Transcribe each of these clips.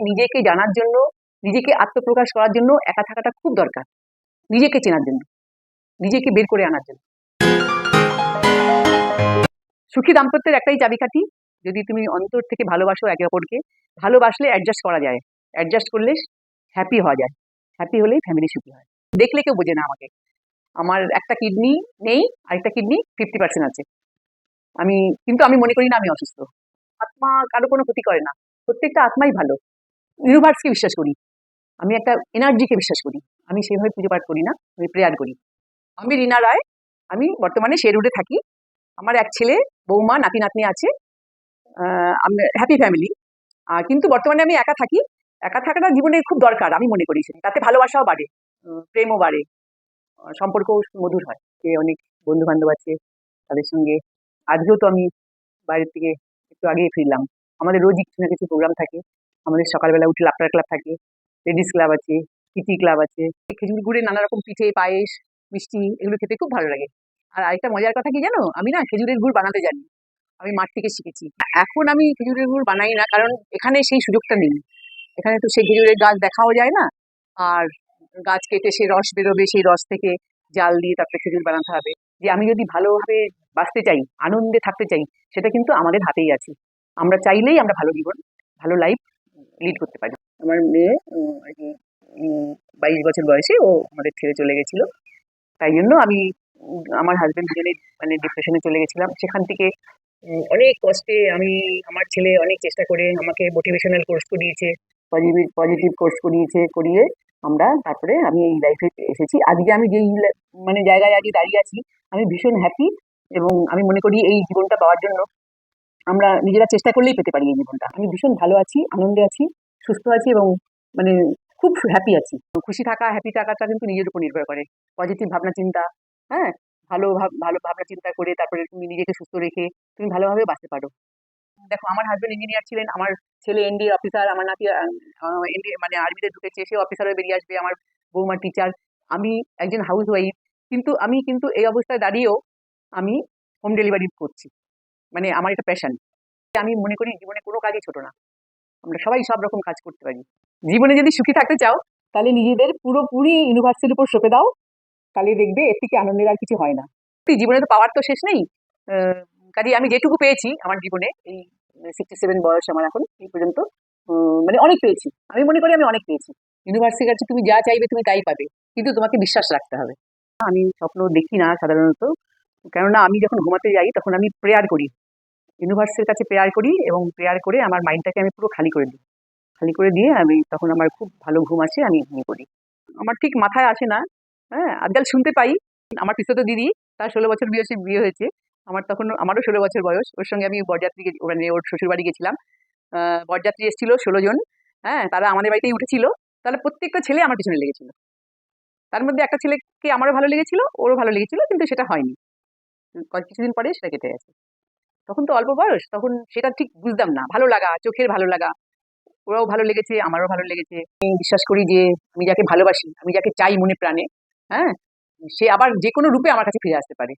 নিজেকে জানার জন্য, নিজেকে আত্মপ্রকাশ করার জন্য একা থাকাটা খুব দরকার। নিজেকে চেনার জন্য, নিজেকে বের করে আনার জন্য। সুখী দাম্পত্যের একটাই চাবিকাঠি, যদি তুমি অন্তর থেকে ভালোবাসো একে অপরকে, ভালোবাসলে অ্যাডজাস্ট করা যায়। অ্যাডজাস্ট করলে হ্যাপি হওয়া যায়। হ্যাপি হলেই ফ্যামিলি সুখী হয়। দেখলে কেউ বোঝে না আমাকে। আমার একটা কিডনি নেই, আরেকটা কিডনি ফিফটি পার্সেন্ট আছে। আমি, কিন্তু আমি মনে করি না আমি অসুস্থ। আত্মা কারও কোনো ক্ষতি করে না। প্রত্যেকটা আত্মাই ভালো। ইউনিভার্সকে বিশ্বাস করি। আমি একটা এনার্জিকে বিশ্বাস করি। আমি সেভাবে পুজো পাঠ করি না, আমি প্রেয়ার করি। আমি রিনা রায়, আমি বর্তমানে শেরুডে থাকি। আমার এক ছেলে, বৌমা নাতি নাতনি আছে হ্যাপি ফ্যামিলি কিন্তু বর্তমানে আমি একা থাকি। একা থাকাটা জীবনে খুব দরকার, আমি মনে করি তাতে ভালোবাসাও বাড়ে প্রেমও বাড়ে। সম্পর্কও মধুর হয়। যে অনেক বন্ধু বান্ধব আছে, তাদের সঙ্গে। আজকেও তো আমি বাইরের থেকে একটু আগেই ফিরলাম। আমাদের রোজই কিছু না কিছু প্রোগ্রাম থাকে। আমাদের সকালবেলা উঠে লাফটার ক্লাব থাকে লেডিস ক্লাব আছে কিটি ক্লাব আছে, খেজুর গুড়ে নানা রকম পিঠে, পায়েস, মিষ্টি এগুলো খেতে খুব ভালো লাগে। আর আরেকটা মজার কথা কি জানো? আমি না খেজুরের গুড় বানাতে জানি, আমি মাঠ থেকে শিখেছি। এখন আমি খেজুরের গুড় বানাই না, কারণ এখানে সেই সুযোগটা নেই। এখানে তো সেই খেজুরের গাছ দেখাও যায় না, আর গাছ কেটে সেই রস বেরোবে, সেই রস থেকে জাল দিয়ে তারপরে খেজুর বানাতে হবে। যে আমি যদি ভালোভাবে বাঁচতে চাই, আনন্দে থাকতে চাই, সেটা কিন্তু আমাদের হাতেই আছে। আমরা চাইলেই আমরা ভালো জীবন, ভালো লাইফ লিড করতে পারি। আমার মেয়ে আর কি বাইশ বছর বয়সে ও আমাদের ছেড়ে চলে গেছিল। তাই জন্য আমি, আমার হাজব্যান্ড দুজনে মানে ডিপ্রেশনে চলে গেছিলাম। সেখান থেকে অনেক কষ্টে আমি, আমার ছেলে অনেক চেষ্টা করে আমাকে মোটিভেশনাল কোর্স করিয়েছে। পজিটিভ পজিটিভ কোর্স করিয়েছে, করিয়ে আমরা তারপরে আমি এই লাইফে এসেছি। আজকে আমি যেই মানে জায়গায় আজকে দাঁড়িয়ে আছি, আমি ভীষণ হ্যাপি এবং আমি মনে করি এই জীবনটা পাওয়ার জন্য আমরা নিজেরা চেষ্টা করলেই পেতে পারি এই জীবনটা। আমি ভীষণ ভালো আছি, আনন্দে আছি, সুস্থ আছি এবং মানে খুব হ্যাপি আছি। খুশি থাকা হ্যাপি থাকাটা কিন্তু নিজের উপর নির্ভর করে। পজিটিভ ভাবনা চিন্তা হ্যাঁ? ভালো ভালো ভাবনা চিন্তা করে তারপরে তুমি নিজেকে সুস্থ রেখে তুমি ভালোভাবে বাঁচতে পারো। দেখো, আমার হাজব্যান্ড ইঞ্জিনিয়ার ছিলেন, আমার ছেলে এনডি অফিসার আমার নাতি এনডি মানে আর্মিতে ঢুকেছে সে অফিসার হয়ে বেরিয়ে আসবে, আমার বৌমার টিচার আমি একজন হাউস ওয়াইফ কিন্তু আমি কিন্তু এই অবস্থায় দাঁড়িয়েও আমি হোম ডেলিভারি করছি। মানে আমার এটা প্যাশন আমি মনে করি জীবনে কোনো কাজই ছোট না। আমরা সবাই সব রকম কাজ করতে পারি। জীবনে যদি সুখী থাকতে চাও, তাহলে নিজেদের পুরোপুরি ইউনিভার্সিটির উপর সঁপে দাও। তাহলে দেখবে এর থেকে আনন্দের আর কিছু হয় না। জীবনে তো পাওয়ার তো শেষ নেই। কাজে আমি যেটুকু পেয়েছি আমার জীবনে, এই সিক্সটি সেভেন বয়স আমার এখন, এই পর্যন্ত মানে অনেক পেয়েছি। আমি মনে করি আমি অনেক পেয়েছি। ইউনিভার্সিটির কাছে তুমি যা চাইবে তুমি তাই পাবে। কিন্তু তোমাকে বিশ্বাস রাখতে হবে। আমি স্বপ্ন দেখি না সাধারণত। কেননা আমি যখন ঘুমাতে যাই, তখন আমি প্রেয়ার করি। ইউনিভার্সিটির কাছে প্রেয়ার করি এবং প্রেয়ার করে আমার মাইন্ডটাকে আমি পুরো খালি করে দিই। খালি করে দিয়ে আমি তখন আমার খুব ভালো ঘুম আসে, আমি ঘুমিয়ে পড়ি। আমার ঠিক মাথায় আসে না হ্যাঁ আজকাল শুনতে পাই। আমার পিছতো দিদি, তার ষোলো বছর বয়সে বিয়ে হয়েছে। আমার তখন, আমারও ষোলো বছর বয়স। ওর সঙ্গে আমি বরযাত্রী মানে ওর শ্বশুর বাড়ি গেছিলাম বরযাত্রী এসেছিল ষোলো জন হ্যাঁ তারা আমাদের বাড়িতেই উঠেছিল। তাহলে প্রত্যেকটা ছেলে আমার পিছনে লেগেছিল। তার মধ্যে একটা ছেলেকে আমারও ভালো লেগেছিল, ওরও ভালো লেগেছিল, কিন্তু সেটা হয়নি। কয়েক- কিছুদিন পরে সেটা কেটে গেছে। তখন তো অল্প বয়স, তখন সেটা ঠিক বুঝতাম না। ভালো লাগা, চোখের ভালো লাগা। ওরাও ভালো লেগেছে, আমারও ভালো লেগেছে। আমি বিশ্বাস করি যে আমি যাকে ভালোবাসি, আমি যাকে চাই মনে প্রাণে হ্যাঁ সে আবার যে কোনো রূপে আমার কাছে ফিরে আসতে পারে।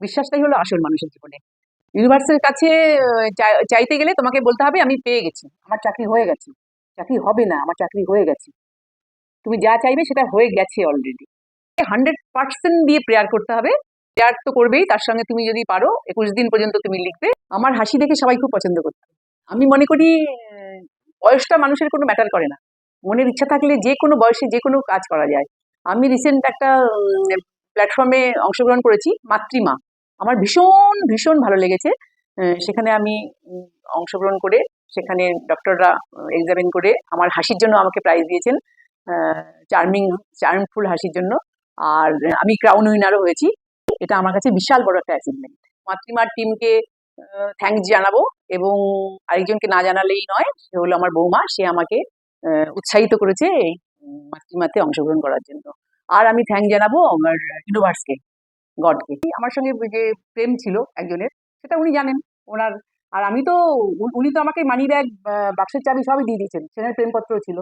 বিশ্বাসটাই হলো আসল মানুষের জীবনে। ইউনিভার্সের কাছে চাইতে গেলে তোমাকে বলতে হবে, আমি পেয়ে গেছি। আমার চাকরি হয়ে গেছে। চাকরি হবে না, আমার চাকরি হয়ে গেছে। তুমি যা চাইবে সেটা হয়ে গেছে অলরেডি হান্ড্রেড পার্সেন্ট দিয়ে প্রেয়ার করতে হবে। প্রেয়ার তো করবেই, তার সঙ্গে তুমি যদি পারো, একুশ দিন পর্যন্ত তুমি লিখবে। আমার হাসি দেখে সবাই খুব পছন্দ করতে। আমি মনে করি বয়সটা মানুষের কোনো ম্যাটার করে না। মনের ইচ্ছা থাকলে যে কোনো বয়সে যে কোনো কাজ করা যায়। আমি রিসেন্ট একটা প্ল্যাটফর্মে অংশগ্রহণ করেছি, মাতৃমা। আমার ভীষণ ভীষণ ভালো লেগেছে। সেখানে আমি অংশগ্রহণ করে, সেখানে ডক্টররা এক্সামিন করে আমার হাসির জন্য আমাকে প্রাইজ দিয়েছেন। চার্মিং চার্মফুল হাসির জন্য। আর আমি ক্রাউন উইনারও হয়েছি। এটা আমার কাছে বিশাল বড় একটা অ্যাচিভমেন্ট মাতৃমার টিমকে থ্যাঙ্কস জানাব এবং আরেকজনকে না জানালেই নয়, সে হলো আমার বৌমা। সে আমাকে উৎসাহিত করেছে এই মাতৃমাতে অংশগ্রহণ করার জন্য। আর আমি থ্যাংক জানাব আমার ইউনিভার্সকে গডকে আমার সঙ্গে যে প্রেম ছিল একজনের, সেটা উনি জানেন। ওনার, আর আমি তো, উনি তো আমাকে মানি ব্যাগ বাক্সের চাবি সবই দিয়ে দিয়েছেন। সেখানে প্রেমপত্র ছিল।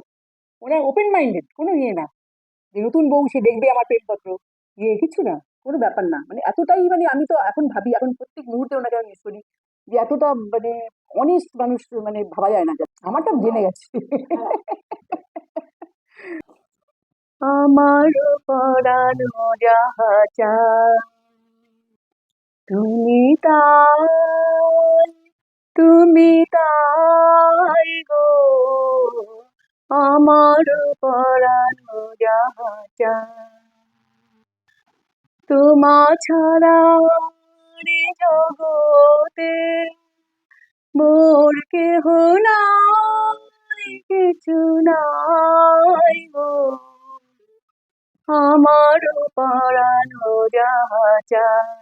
ওনার ওপেন মাইন্ডেড কোনো ইয়ে না। যে নতুন বউ, সে দেখবে আমার প্রেমপত্র। ইয়ে কিছু না। কোনো ব্যাপার না। মানে এতটাই মানে আমি তো এখন ভাবি এখন প্রত্যেক মুহূর্তে ওনাকে আমি মিস করি যে এতটা মানে অনেস্ট মানুষ মানে ভাবা যায় না। আমারটা জেনে গেছে। আমার পরানো যাহা তুমি তাই তুমি তাই গো। আমার পরানো যাহা তোমা ছাড়া রে জগতে মোর কেহ নাই কিছু নাই গো। আমার পাড়ানো যাহা চায়